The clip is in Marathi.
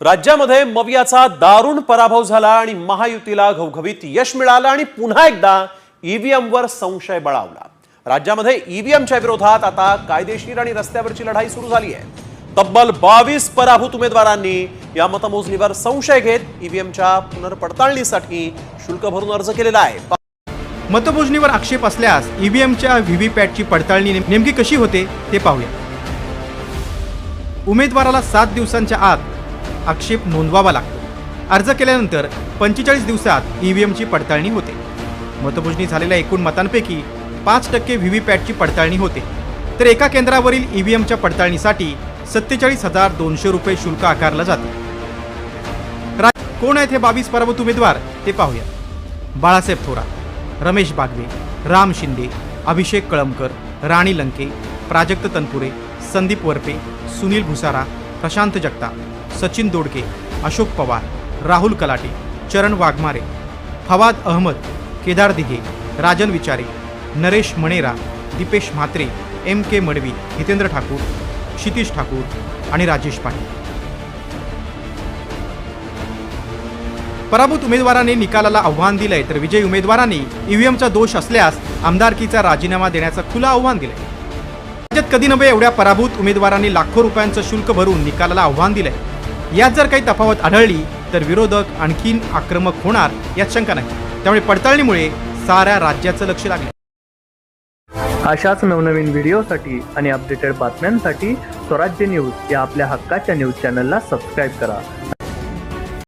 राज्यामध्ये मवियाचा दारुण पराभव झाला आणि महायुतीला घवघवीत यश मिळालं आणि पुन्हा एकदा ईव्हीएमवर संशय बळावला. राज्यामध्ये ईव्हीएमच्या विरोधात आता कायदेशीर आणि रस्त्यावरची लढाई सुरू झाली आहे. तब्बल बावीस पराभूत उमेदवारांनी या मतमोजणीवर संशय घेत ईव्हीएमच्या पुनर्पडताळणीसाठी शुल्क भरून अर्ज केलेला आहे. मतमोजणीवर आक्षेप असल्यास ईव्हीएमच्या व्हीव्हीपॅटची पडताळणी नेमकी कशी होते ते पाहूया. उमेदवाराला सात दिवसांच्या आत आक्षेप नोंदवावा लागतो. अर्ज केल्यानंतर पंचेचाळीस दिवसात ईव्हीएमची पडताळणी होते. मतमोजणी झालेल्या एकूण मतांपैकी पाच टक्के व्हीव्हीपॅटची पडताळणी होते. तर एका केंद्रावरील ईव्हीएमच्या पडताळणीसाठी सत्तेचाळीस हजार दोनशे रुपये शुल्क आकारलं जाते. रा- कोण आहेत हे बावीस पराभूत उमेदवार ते पाहूया बाळासाहेब थोरात रमेश बागवे राम शिंदे अभिषेक कळमकर राणी लंके प्राजक्त तनपुरे संदीप वरपे सुनील भुसारा प्रशांत जगताप सचिन दोडके अशोक पवार राहुल कलाटे चरण वाघमारे फवाद अहमद केदार दिघे राजन विचारे नरेश मणेरा दीपेश म्हात्रे एम के मडवी हितेंद्र ठाकूर क्षितिश ठाकूर आणि राजेश पाटील. पराभूत उमेदवाराने निकालाला आव्हान दिलंय तर विजयी उमेदवारांनी ईव्हीएमचा दोष असल्यास आमदारकीचा राजीनामा देण्याचं खुलं आव्हान दिलंय. राज्यात कधी नव्हे एवढ्या पराभूत उमेदवारांनी लाखो रुपयांचं शुल्क भरून निकालाला आव्हान दिलंय. यात जर काही तफावत आढळली तर विरोधक आणखीन आक्रमक होणार यात शंका नाही. त्यामुळे पडताळणीमुळे साऱ्या राज्याचं लक्ष लागलं. अशाच नवनवीन व्हिडिओसाठी आणि अपडेटेड बातम्यांसाठी स्वराज्य न्यूज या आपल्या हक्काच्या न्यूज चॅनलला सबस्क्राईब करा.